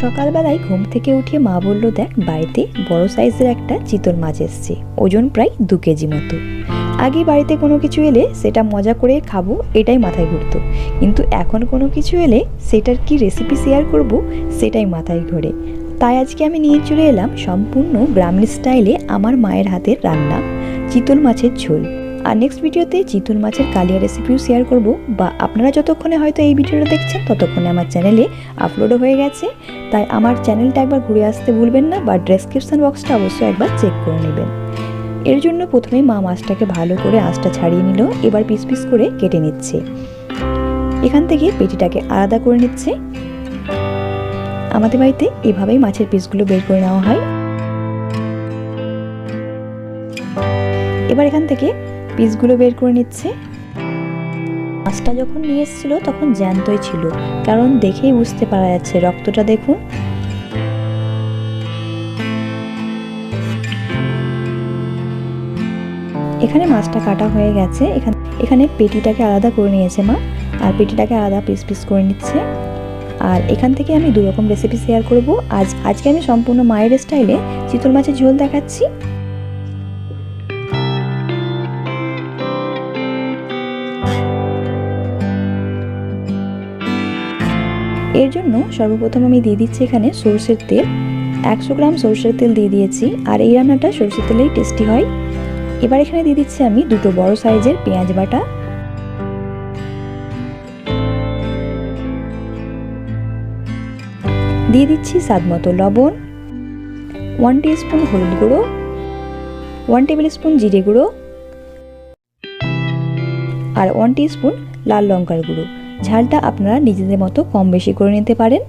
সকালবেলায় ঘুম থেকে উঠে মা বলল, দেখ, বাড়িতে বড় সাইজের একটা চিতল মাছ এসছে। ওজন প্রায় দু কেজি মতো। আগে বাড়িতে কোনো কিছু এলে সেটা মজা করে খাব, এটাই মাথায় ঘুরতো। কিন্তু এখন কোনো কিছু এলে সেটার কি রেসিপি শেয়ার করব, সেটাই মাথায় ঘোরে। তাই আজকে আমি নিয়ে চলে এলাম সম্পূর্ণ গ্রামীণ স্টাইলে আমার মায়ের হাতের রান্না, চিতল মাছের ঝোল। আর নেক্সট ভিডিওতে চিতল মাছের কালিয়া রেসিপিও শেয়ার করব বা আপনারা যতক্ষণে হয়তো এই ভিডিওটা দেখছেন, ততক্ষণে আমার চ্যানেলে আপলোডও হয়ে গেছে। তাই আমার চ্যানেলটা একবার ঘুরে আসতে ভুলবেন না বা ডেসক্রিপশন বক্সটা অবশ্যই একবার চেক করে নেবেন। এর জন্য প্রথমে মা মাছটাকে ভালো করে আঁশটা ছাড়িয়ে নিল, এবার পিস পিস করে কেটে নিচ্ছে। এখান থেকে পেটিটাকে আলাদা করে নিচ্ছে। আমাদের বাড়িতে এভাবেই মাছের পিসগুলো বের করে নেওয়া হয়। এবার এখান থেকে পিসগুলো বের করে নিচ্ছে। মাছটা যখন নিয়ে এসেছিল, তখন জ্যান্তই ছিল, কারণ দেখেই বুঝতে পারা যাচ্ছে। রক্তটা দেখুন। এখানে মাছটা কাটা হয়ে গেছে। এখানে এখানে পেটিটাকে আলাদা করে নিয়েছে মা, আর পেটিটাকে আলাদা পিস পিস করে নিচ্ছে। আর এখান থেকে আমি দু রকম রেসিপি শেয়ার করব। আজ আজকে আমি সম্পূর্ণ মায়ের স্টাইলে চিতল মাছের ঝোল দেখাচ্ছি। এর জন্য সর্বপ্রথম আমি দিয়ে দিচ্ছি এখানে সর্ষের তেল। একশো গ্রাম সর্ষের তেল দিয়ে দিয়েছি, আর এই রান্নাটা সর্ষের তেলেই টেস্টি হয়। এবার এখানে দিয়ে দিচ্ছি আমি দুটো বড় সাইজের পেঁয়াজ বাটা। দিয়ে দিচ্ছি স্বাদ মতো লবণ ওয়ান স্পুন হলুদ গুঁড়ো ওয়ান টেবিল স্পুন জিরে গুঁড়ো, আর ওয়ান স্পুন লাল লঙ্কার গুঁড়ো। ঝালটা আপনারা নিজেদের মতো কম বেশি করে নিতে পারেন।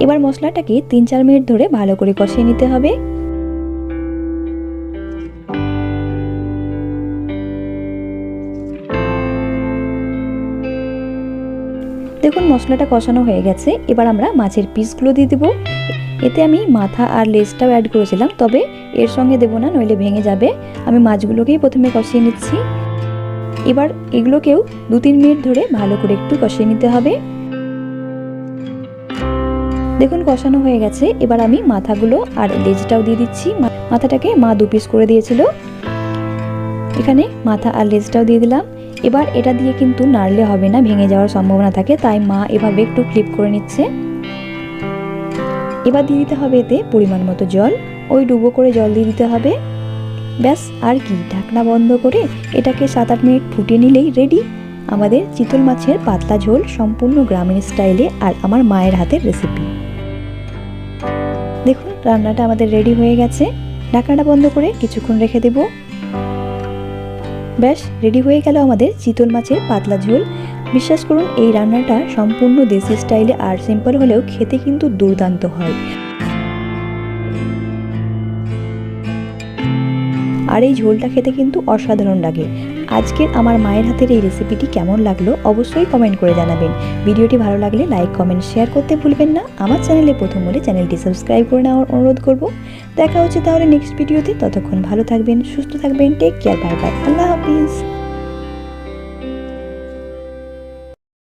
এবার মশলাটাকে তিন চার মিনিট ধরে ভালো করে কষিয়ে নিতে হবে। দেখুন, মশলাটা কষানো হয়ে গেছে। এবার আমরা মাছের পিসগুলো দিয়ে দেবো। এতে আমি মাথা আর লেজটাও অ্যাড করেছিলাম, তবে এর সঙ্গে দেবো না, নইলে ভেঙে যাবে। আমি মাছগুলোকেই প্রথমে কষিয়ে নিচ্ছি। এবার এগুলোকেও দু তিন মিনিট ধরে ভালো করে একটু কষিয়ে নিতে হবে। দেখুন, কষানো হয়ে গেছে। এবার আমি মাথাগুলো আর লেজটাও দিয়ে দিচ্ছি। মাথাটাকে মা দু পিস করে দিয়েছিল। এখানে মাথা আর লেজটাও দিয়ে দিলাম। এবার এটা দিয়ে কিন্তু নাড়লে হবে না, ভেঙে যাওয়ার সম্ভাবনা থাকে, তাই মা এভাবে একটু ক্লিপ করে নিচ্ছে। এবার দিয়ে দিতে হবে এতে পরিমাণ মতো জল, ওই ডুবো করে জল দিয়ে দিতে হবে। ব্যাস, আর কি, ঢাকনা বন্ধ করে এটাকে সাত আট মিনিট ফুটিয়ে নিলেই রেডি আমাদের চিতল মাছের পাতলা ঝোল সম্পূর্ণ গ্রামীণ স্টাইলে আর আমার মায়ের হাতের রেসিপি দেখুন, রান্নাটা আমাদের রেডি হয়ে গেছে। ঢাকনাটা বন্ধ করে কিছুক্ষণ রেখে দেব। ব্যাস রেডি হয়ে গেল আমাদের চিতল মাছের পাতলা ঝোল। বিশ্বাস করুন, এই রান্নাটা সম্পূর্ণ দেশি স্টাইলে আর সিম্পল হলেও খেতে কিন্তু দুর্দান্ত হয়। আর এই ঝোলটা খেতে কিন্তু অসাধারণ লাগে। আজকের আমার মায়ের হাতের এই রেসিপিটি কেমন লাগল অবশ্যই কমেন্ট করে জানাবেন। ভিডিওটি ভালো লাগলে লাইক কমেন্ট শেয়ার করতে ভুলবেন না। আমার চ্যানেলে প্রথম বলে চ্যানেলটি সাবস্ক্রাইব করে নেওয়ার অনুরোধ করব। দেখা হচ্ছে তাহলে নেক্সট ভিডিওতে ততক্ষণ ভালো থাকবেন, সুস্থ থাকবেন টেক কেয়ার বাই বাই আল্লাহ হাফিজ।